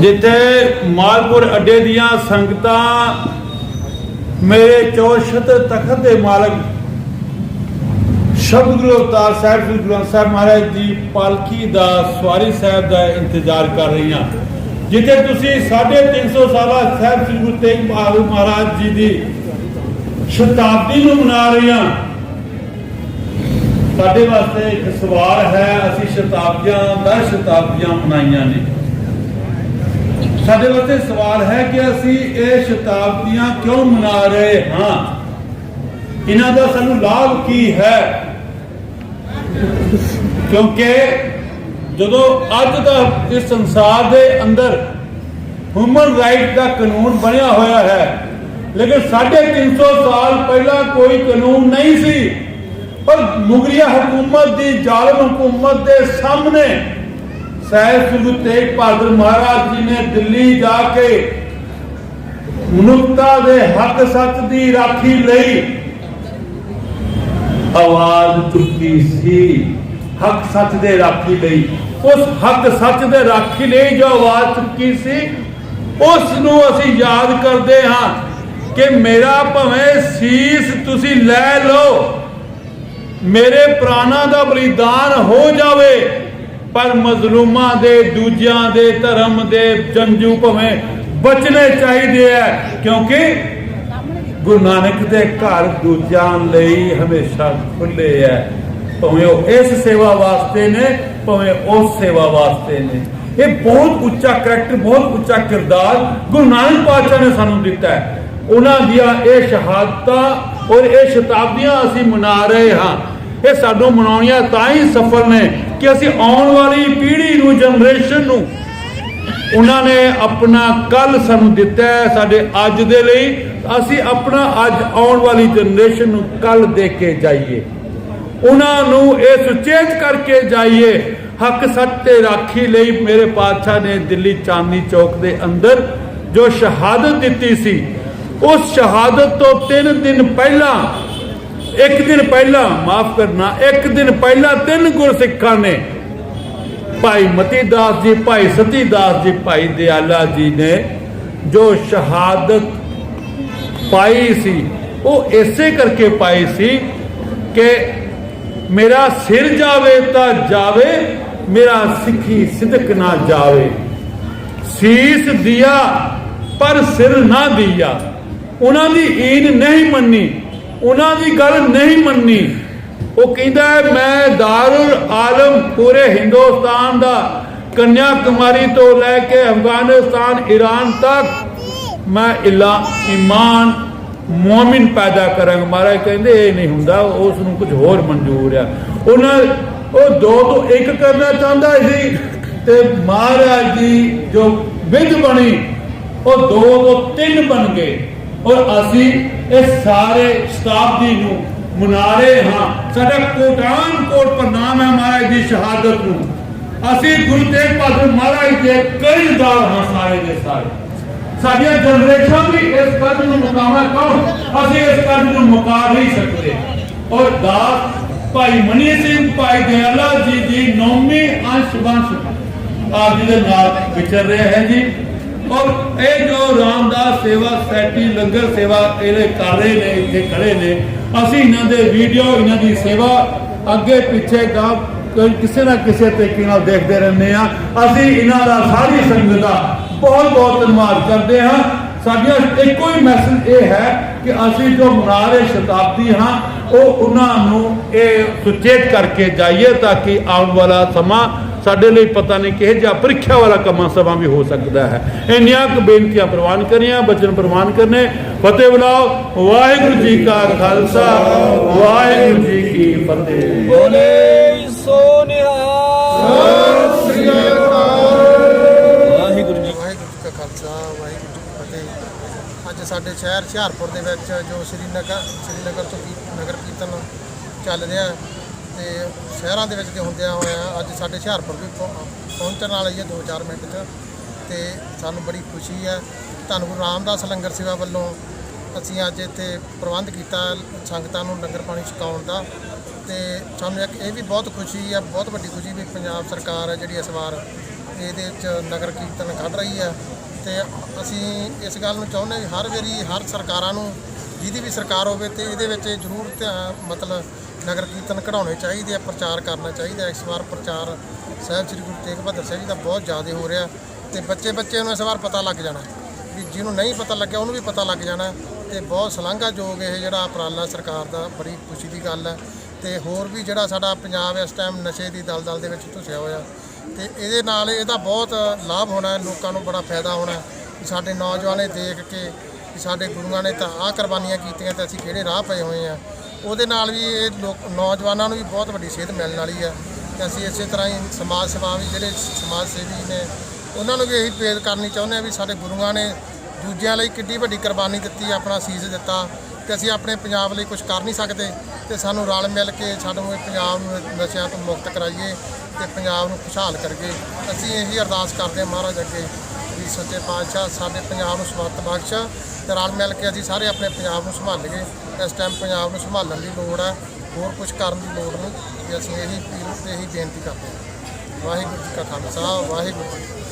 ਜਿੱਥੇ ਮਾਲਪੁਰ ਅੱਡੇ ਦੀਆਂ ਸੰਗਤਾਂ ਮੇਰੇ ਚੌਸ਼ਤ ਤਖਤ ਦੇ ਮਾਲਕ ਸ਼ਬਦ ਗੁਰੂ ਅਵਤਾਰ ਸਾਹਿਬ, ਸ੍ਰੀ ਗੁਰੂ ਗ੍ਰੰਥ ਸਾਹਿਬ ਮਹਾਰਾਜ ਦੀ ਪਾਲਕੀ ਦਾ ਸਵਾਰੀ ਸਾਹਿਬ ਦਾ ਇੰਤਜ਼ਾਰ ਕਰ ਰਹੀਆਂ। ਜਿੱਥੇ ਤੁਸੀਂ 350 ਸਾਲਾ ਸਾਹਿਬ ਸ੍ਰੀ ਗੁਰੂ ਤੇਗ ਬਹਾਦਰ ਮਹਾਰਾਜ ਜੀ ਦੀ ਸ਼ਤਾਬਦੀ ਨੂੰ ਮਨਾ ਰਹੀਆਂ ਸਾਡੇ ਵਾਸਤੇ ਇੱਕ ਸਵਾਲ ਹੈ, ਅਸੀਂ ਸ਼ਤਾਬਦੀਆਂ ਦਾ ਸ਼ਤਾਬਦੀਆਂ ਮਨਾਈਆਂ ਨੇ। ਸਾਡੇ ਵਾਸਤੇ ਸਵਾਲ ਹੈ ਕਿ ਅਸੀਂ ਇਹ ਸ਼ਤਾਬਦੀਆਂ ਕਿਉਂ ਮਨਾ ਰਹੇ ਹਾਂ? ਇਹਨਾਂ ਦਾ ਸਾਨੂੰ ਲਾਭ ਕੀ ਹੈ? ਕਿਉਂਕਿ ਜਦੋਂ ਅੱਜ ਦਾ ਇਸ ਸੰਸਾਰ ਦੇ ਅੰਦਰ ਹਿਊਮਨ ਰਾਈਟ ਦਾ ਕਾਨੂੰਨ ਬਣਿਆ ਹੋਇਆ ਹੈ, ਲੇਕਿਨ 350 ਸਾਲ ਪਹਿਲਾਂ ਕੋਈ ਕਾਨੂੰਨ ਨਹੀਂ ਸੀ। ਪਰ ਮੁਗਲਿਆ ਹਕੂਮਤ ਦੀ ਜ਼ਾਲਮ ਹਕੂਮਤ ਦੇ ਸਾਹਮਣੇ ਸਹਿਬ ਗੁਰੂ ਤੇਗ ਬਹਾਦਰ ਮਹਾਰਾਜ ਜੀ ਨੇ ਦਿੱਲੀ ਜਾ ਕੇ ਮਨੁੱਖਤਾ ਦੇ ਹੱਕ ਸੱਚ ਦੀ ਰਾਖੀ ਲਈ ਆਵਾਜ਼ ਚੁੱਕੀ ਸੀ। ਹੱਕ ਸੱਚ ਦੇ ਰਾਖੀ ਲਈ। ਉਸ ਹੱਕ ਸੱਚ ਦੇ ਰਾਖੀ ਲਈ ਜੋ ਆਵਾਜ਼ ਚੁੱਕੀ ਸੀ ਉਸ ਨੂੰ ਅਸੀਂ ਯਾਦ ਕਰਦੇ ਹਾਂ ਕਿ ਮੇਰਾ ਭਵੇਂ ਸੀਸ ਤੁਸੀਂ ਲੈ ਲਓ ਮੇਰੇ ਪ੍ਰਾਣਾਂ ਦਾ ਬਲੀਦਾਨ ਹੋ ਜਾਵੇ, ਪਰ ਮਜ਼ਲੂਮਾਂ ਦੇ, ਦੂਜਿਆਂ ਦੇ, ਧਰਮ ਦੇ ਜੰਜੂ ਭਵੇਂ ਬਚਨੇ ਚਾਹੀਦੇ ਆ, ਕਿਉਂਕਿ ਗੁਰੂ ਨਾਨਕ ਦੇ ਘਰ ਦੂਜਿਆਂ ਲਈ ਹਮੇਸ਼ਾ ਖੁੱਲੇ ਐ ਭਾਵੇਂ ਉਹ ਇਸ ਸੇਵਾ ਵਾਸਤੇ ਨੇ, ਭਾਵੇਂ ਉਸ ਸੇਵਾ ਵਾਸਤੇ ਨੇ। ਇਹ ਬਹੁਤ ਉੱਚਾ ਕਰੈਕਟਰ, ਬਹੁਤ ਉੱਚਾ ਕਿਰਦਾਰ ਗੁਰੂ ਨਾਨਕ ਪਾਤਸ਼ਾਹ ਨੇ ਸਾਨੂੰ ਦਿੱਤਾ ਹੈ। ਉਹਨਾਂ ਦੀਆਂ ਇਹ ਸ਼ਹਾਦਤਾਂ ਔਰ ਇਹ ਸ਼ਤਾਬਦੀਆਂ ਅਸੀਂ ਮਨਾ ਰਹੇ ਹਾਂ। ਇਹ ਸਾਨੂੰ ਮਨਾਉਣੀਆਂ ਤਾਂ ਹੀ ਸਫਲ ਨੇ ਕਿ ਅਸੀਂ ਆਉਣ ਵਾਲੀ ਪੀੜ੍ਹੀ ਨੂੰ, ਜਨਰੇਸ਼ਨ ਨੂੰ ਉਹਨਾਂ ਨੇ ਆਪਣਾ ਕੱਲ ਸਾਨੂੰ ਦਿੱਤਾ ਹੈ, ਸਾਡੇ ਅੱਜ ਦੇ ਲਈ। ਅਸੀਂ ਆਪਣਾ ਅੱਜ ਆਉਣ ਵਾਲੀ ਜਨਰੇਸ਼ਨ ਨੂੰ ਕੱਲ ਦੇ ਕੇ ਜਾਈਏ। ਉਹਨਾਂ ਨੂੰ ਇਹ ਸੁਚੇਤ ਕਰਕੇ ਜਾਈਏ, ਹੱਕ ਸੱਚ ਤੇ ਰਾਖੀ ਲਈ ਮੇਰੇ ਪਾਤਸ਼ਾਹ ਨੇ ਦਿੱਲੀ ਚਾਂਦਨੀ ਚੌਕ ਦੇ ਅੰਦਰ ਜੋ ਸ਼ਹਾਦਤ ਦਿੱਤੀ ਸੀ ਉਸ ਸ਼ਹਾਦਤ ਤੋਂ 3 ਦਿਨ ਪਹਿਲਾਂ, ਇੱਕ ਦਿਨ ਪਹਿਲਾਂ, ਮਾਫ ਕਰਨਾ, ਇੱਕ ਦਿਨ ਪਹਿਲਾਂ ਤਿੰਨ ਗੁਰਸਿੱਖਾਂ ਨੇ ਭਾਈ ਮਤੀ ਦਾਸ ਜੀ, ਭਾਈ ਸਤੀ ਦਾਸ ਜੀ, ਭਾਈ ਦਿਆਲਾ ਜੀ ਨੇ ਜੋ ਸ਼ਹਾਦਤ ਪਾਈ ਸੀ, ਉਹ ਇਸੇ ਕਰਕੇ ਪਾਈ ਸੀ ਕਿ ਮੇਰਾ ਸਿਰ ਜਾਵੇ ਤਾਂ ਜਾਵੇ, ਮੇਰਾ ਸਿੱਖੀ ਸਿਦਕ ਨਾ ਜਾਵੇ। ਸੀਸ ਦਿਆ, ਪਰ ਸਿਰ ਨਾ ਦਿਆ। ਉਹਨਾਂ ਦੀ ਈਦ ਨਹੀਂ ਮੰਨੀ, ਉਹਨਾਂ ਦੀ ਗੱਲ ਨਹੀਂ ਮੰਨੀ। ਉਹ ਕਹਿੰਦਾ, ਮੈਂ ਦਾਰੁਲ ਆਲਮ ਪੂਰੇ ਹਿੰਦੁਸਤਾਨ ਦਾ ਕੰਨਿਆ ਕੁਮਾਰੀ ਤੋਂ ਲੈ ਕੇ ਅਫਗਾਨਿਸਤਾਨ, ਈਰਾਨ ਤੱਕ ਮੈਂ ਇਲਾ, ਈਮਾਨ, ਮੂਮਿਨ ਪੈਦਾ ਕਰਾਂਗਾ। ਮਹਾਰਾਜ ਕਹਿੰਦੇ, ਇਹ ਨਹੀਂ ਹੁੰਦਾ ਉਸ ਨੂੰ ਕੁਝ ਹੋਰ ਮਨਜ਼ੂਰ ਆ। ਉਹਨਾਂ, ਉਹ ਦੋ ਤੋਂ ਇੱਕ ਕਰਨਾ ਚਾਹੁੰਦਾ ਸੀ ਤੇ ਮਹਾਰਾਜ ਦੀ ਜੋ ਵਿਧ ਬਣੀ, ਉਹ ਦੋ ਤੋਂ ਤਿੰਨ ਬਣ ਗਏ। ਔਰ ਅਸੀਂ ਇਹ ਸਾਰੇ ਸ਼ਤਾਬਦੀ ਨੂੰ ਮਨਾ ਰਹੇ ਹਾਂ। ਸਾਡਾ ਕੋਟਾਨ ਕੋਟ ਪ੍ਰਣਾਮ ਹੈ ਮਹਾਰਾਜ ਦੀ ਸ਼ਹਾਦਤ ਨੂੰ। ਅਸੀਂ ਗੁਰੂ ਤੇਗ ਬਹਾਦਰ ਮਹਾਰਾਜ ਦੇ ਕਰਜ਼ਦਾਰ ਹਾਂ ਸਾਰੇ ਦੇ ਸਾਰੇ। ਸਾਡੀਆਂ ਜਨਰੇਸ਼ਨ ਵੀ ਇਸ ਕਰਜ਼ ਨੂੰ ਮੁਕਾਵਾ ਕਹੋ, ਅਸੀਂ ਇਸ ਕਰਜ਼ ਨੂੰ ਮੁਕਾ ਨਹੀਂ ਸਕਦੇ। ਔਰ ਦਾਸ ਭਾਈ ਮਨੀ ਸਿੰਘ, ਭਾਈ ਦਿਆਲਾ ਜੀ ਦੀ ਨੌਵੀਂ ਅੰਸ਼ ਬੰਸ਼ ਆਪ ਜੀ ਦੇ ਨਾਲ ਵਿਚਰ ਰਹੇ ਹੈ ਜੀ। ਔਰ ਇਹ ਜੋ ਰਾਮਦਾਸ ਸੇਵਾ ਸੈਟੀ, ਲੰਗਰ ਸੇਵਾ ਇਹਦੇ ਕਰ ਰਹੇ ਨੇ, ਇੱਥੇ ਖੜੇ ਨੇ। ਅਸੀਂ ਇਹਨਾਂ ਦੇ ਵੀਡੀਓ, ਇਹਨਾਂ ਦੀ ਸੇਵਾ ਅੱਗੇ ਪਿੱਛੇ ਗਾ ਕੋਈ ਕਿਸੇ ਨਾ ਕਿਸੇ ਤਰੀਕੇ ਨਾਲ ਦੇਖਦੇ ਰਹਿੰਦੇ ਆ ਅਸੀਂ ਇਹਨਾਂ ਦਾ ਸਾਰੀ ਸੰਗਤ ਦਾ ਬਹੁਤ ਬਹੁਤ ਧੰਨਵਾਦ ਕਰਦੇ ਹਾਂ। ਸਾਡੀਆਂ ਇੱਕੋ ਹੀ ਮੈਸੇਜ ਇਹ ਹੈ ਕਿ ਅਸੀਂ ਜੋ ਮਨਾ ਰਹੇ ਸ਼ਤਾਬਦੀ ਹਾਂ ਉਹ ਉਹਨਾਂ ਨੂੰ ਇਹ ਸੁਚੇਤ ਕਰਕੇ ਜਾਈਏ ਤਾਂ ਕਿ ਆਉਣ ਵਾਲਾ ਸਮਾਂ ਸਾਡੇ ਲਈ ਪਤਾ ਨਹੀਂ ਕਿਹੋ ਜਿਹਾ ਪ੍ਰੀਖਿਆ ਵਾਲਾ ਕਮਾ ਸਮਾਂ ਵੀ ਹੋ ਸਕਦਾ ਹੈ। ਇੰਨੀਆਂ ਕੁ ਬੇਨਤੀਆਂ ਪ੍ਰਵਾਨ ਕਰੀਆਂ ਬਚਨ ਪ੍ਰਵਾਨ ਕਰਨੇ। ਫਤਿਹ ਬੁਲਾਓ। ਵਾਹਿਗੁਰੂ ਜੀ ਕਾ ਖਾਲਸਾ ਵਾਹਿਗੁਰੂ ਜੀ ਕੀ ਫਤਿਹ। ਬੋਲੇ ਸੋ ਨਿਹਾਲ ਵਾਹਿਗੁਰੂ ਜੀ ਵਾਹਿਗੁਰੂ ਜੀ ਕਾ ਖਾਲਸਾ ਵਾਹਿਗੁਰੂ ਜੀ ਕੀ ਫਤਿਹ। ਅੱਜ ਸਾਡੇ ਸ਼ਹਿਰ ਹੁਸ਼ਿਆਰਪੁਰ ਦੇ ਵਿੱਚ ਜੋ ਸ੍ਰੀਨਗਰ ਸ੍ਰੀਨਗਰ ਤੋਂ ਕੀ- ਨਗਰ ਕੀਰਤਨ ਚੱਲ ਰਿਹਾ ਹੈ ਤੇ ਸ਼ਹਿਰਾਂ ਦੇ ਵਿੱਚ ਦੇ ਹੁੰਦਿਆਂ ਹੋਇਆਂ ਅੱਜ ਸਾਡੇ ਹੁਸ਼ਿਆਰਪੁਰ ਵੀ ਪਹੁੰ- ਪਹੁੰਚਣ ਵਾਲਾ ਹੀ ਹੈ 2-4 ਮਿੰਟ 'ਚ। ਤੇ ਸਾਨੂੰ ਬੜੀ ਖੁਸ਼ੀ ਹੈ। ਧੰਨ ਗੁਰੂ ਰਾਮਦਾਸ ਲੰਗਰ ਸੇਵਾ ਵੱਲੋਂ ਅਸੀਂ ਅੱਜ ਇੱਥੇ ਪ੍ਰਬੰਧ ਕੀਤਾ ਸੰਗਤਾਂ ਨੂੰ ਲੰਗਰ ਪਾਣੀ ਛਕਾਉਣ ਦਾ। ਤੇ ਸਾਨੂੰ ਇੱਕ ਇਹ ਵੀ ਬਹੁਤ ਖੁਸ਼ੀ ਹੈ, ਬਹੁਤ ਵੱਡੀ ਖੁਸ਼ੀ ਵੀ ਪੰਜਾਬ ਸਰਕਾਰ ਹੈ ਜਿਹੜੀ ਇਸ ਵਾਰ ਇਹਦੇ ਵਿੱਚ ਨਗਰ ਕੀਰਤਨ ਕੱਢ ਰਹੀ ਹੈ। ਤੇ ਅਸੀਂ ਇਸ ਗੱਲ ਨੂੰ ਚਾਹੁੰਦੇ ਹਾਂ ਹਰ ਵਾਰੀ ਹਰ ਸਰਕਾਰਾਂ ਨੂੰ ਜਿਹਦੀ ਵੀ ਸਰਕਾਰ ਹੋਵੇ ਤੇ ਇਹਦੇ ਵਿੱਚ ਜ਼ਰੂਰ ਧਿਆਨ ਮਤਲਬ ਨਗਰ ਕੀਰਤਨ ਕਢਾਉਣੇ ਚਾਹੀਦੇ ਆ, ਪ੍ਰਚਾਰ ਕਰਨਾ ਚਾਹੀਦਾ ਇਸ ਵਾਰ ਪ੍ਰਚਾਰ ਸਾਹਿਬ ਸ੍ਰੀ ਗੁਰੂ ਤੇਗ ਬਹਾਦਰ ਸਾਹਿਬ ਜੀ ਦਾ ਬਹੁਤ ਜ਼ਿਆਦਾ ਹੋ ਰਿਹਾ ਤੇ ਬੱਚੇ ਬੱਚੇ ਨੂੰ ਇਸ ਵਾਰ ਪਤਾ ਲੱਗ ਜਾਣਾ ਵੀ ਜਿਹਨੂੰ ਨਹੀਂ ਪਤਾ ਲੱਗਿਆ ਉਹਨੂੰ ਵੀ ਪਤਾ ਲੱਗ ਜਾਣਾ ਤੇ ਬਹੁਤ ਸ਼ਲਾਘਾਯੋਗ ਇਹ ਜਿਹੜਾ ਉਪਰਾਲਾ ਸਰਕਾਰ ਦਾ, ਬੜੀ ਖੁਸ਼ੀ ਦੀ ਗੱਲ ਹੈ। ਤੇ ਹੋਰ ਵੀ ਜਿਹੜਾ ਸਾਡਾ ਪੰਜਾਬ ਇਸ ਟਾਈਮ ਨਸ਼ੇ ਦੀ ਦਲਦਲ ਦੇ ਵਿੱਚ ਧੁਸਿਆ ਹੋਇਆ ਤੇ ਇਹਦੇ ਨਾਲ ਇਹਦਾ ਬਹੁਤ ਲਾਭ ਹੋਣਾ ਲੋਕਾਂ ਨੂੰ ਬੜਾ ਫਾਇਦਾ ਹੋਣਾ ਸਾਡੇ ਨੌਜਵਾਨ ਸਾਡੇ ਦੇਖ ਕੇ ਕਿ ਸਾਡੇ ਗੁਰੂਆਂ ਨੇ ਤਾਂ ਆਹ ਕੁਰਬਾਨੀਆਂ ਕੀਤੀਆਂ ਤੇ ਅਸੀਂ ਕਿਹੜੇ ਰਾਹ ਪਏ ਹੋਏ ਆ। ਉਹਦੇ ਨਾਲ ਵੀ ਇਹ ਲੋਕ, ਨੌਜਵਾਨਾਂ ਨੂੰ ਵੀ ਬਹੁਤ ਵੱਡੀ ਸੇਧ ਮਿਲਣ ਵਾਲੀ ਹੈ ਤੇ ਅਸੀਂ ਇਸੇ ਤਰ੍ਹਾਂ ਹੀ ਸਮਾਜ ਸੇਵਾ ਵੀ, ਜਿਹੜੇ ਸਮਾਜ ਸੇਵੀ ਨੇ, ਉਹਨਾਂ ਨੂੰ ਵੀ ਇਹੀ ਪ੍ਰੇਰਿਤ ਕਰਨੀ ਚਾਹੁੰਦੇ ਆ ਵੀ ਸਾਡੇ ਗੁਰੂਆਂ ਨੇ ਦੂਜਿਆਂ ਲਈ ਕਿੱਡੀ ਵੱਡੀ ਕੁਰਬਾਨੀ ਦਿੱਤੀ, ਆਪਣਾ ਸੀਸ ਦਿੱਤਾ ਕਿ ਅਸੀਂ ਆਪਣੇ ਪੰਜਾਬ ਲਈ ਕੁਝ ਕਰ ਨਹੀਂ ਸਕਦੇ ਤੇ ਸਾਨੂੰ ਰਲ ਮਿਲ ਕੇ ਸਾਨੂੰ ਇਹ ਪੰਜਾਬ ਨੂੰ ਨਸ਼ਿਆਂ ਤੋਂ ਮੁਕਤ ਕਰਾਈਏ ਤੇ ਪੰਜਾਬ ਨੂੰ ਖੁਸ਼ਹਾਲ ਕਰੀਏ। ਅਸੀਂ ਇਹੀ ਅਰਦਾਸ ਕਰਦੇ ਹਾਂ ਮਹਾਰਾਜ ਅੱਗੇ। ਵੀ ਸੱਚੇ ਪਾਤਸ਼ਾਹ, ਸਾਡੇ ਪੰਜਾਬ ਨੂੰ ਸਮਰਥ ਬਖਸ਼ ਤੇ ਰਲ ਮਿਲ ਕੇ ਅਸੀਂ ਸਾਰੇ ਆਪਣੇ ਪੰਜਾਬ ਨੂੰ ਸੰਭਾਲੀਏ। ਇਸ ਟਾਈਮ ਪੰਜਾਬ ਨੂੰ ਸੰਭਾਲਣ ਦੀ ਲੋੜ ਹੈ, ਹੋਰ ਕੁਝ ਕਰਨ ਦੀ ਲੋੜ ਨਹੀਂ। ਤੇ ਅਸੀਂ ਇਹੀ ਅਪੀਲ ਤੇ ਇਹੀ ਬੇਨਤੀ ਕਰਦੇ ਹਾਂ। ਵਾਹਿਗੁਰੂ ਜੀ ਕਾ ਖਾਲਸਾ, ਵਾਹਿਗੁਰੂ ਜੀ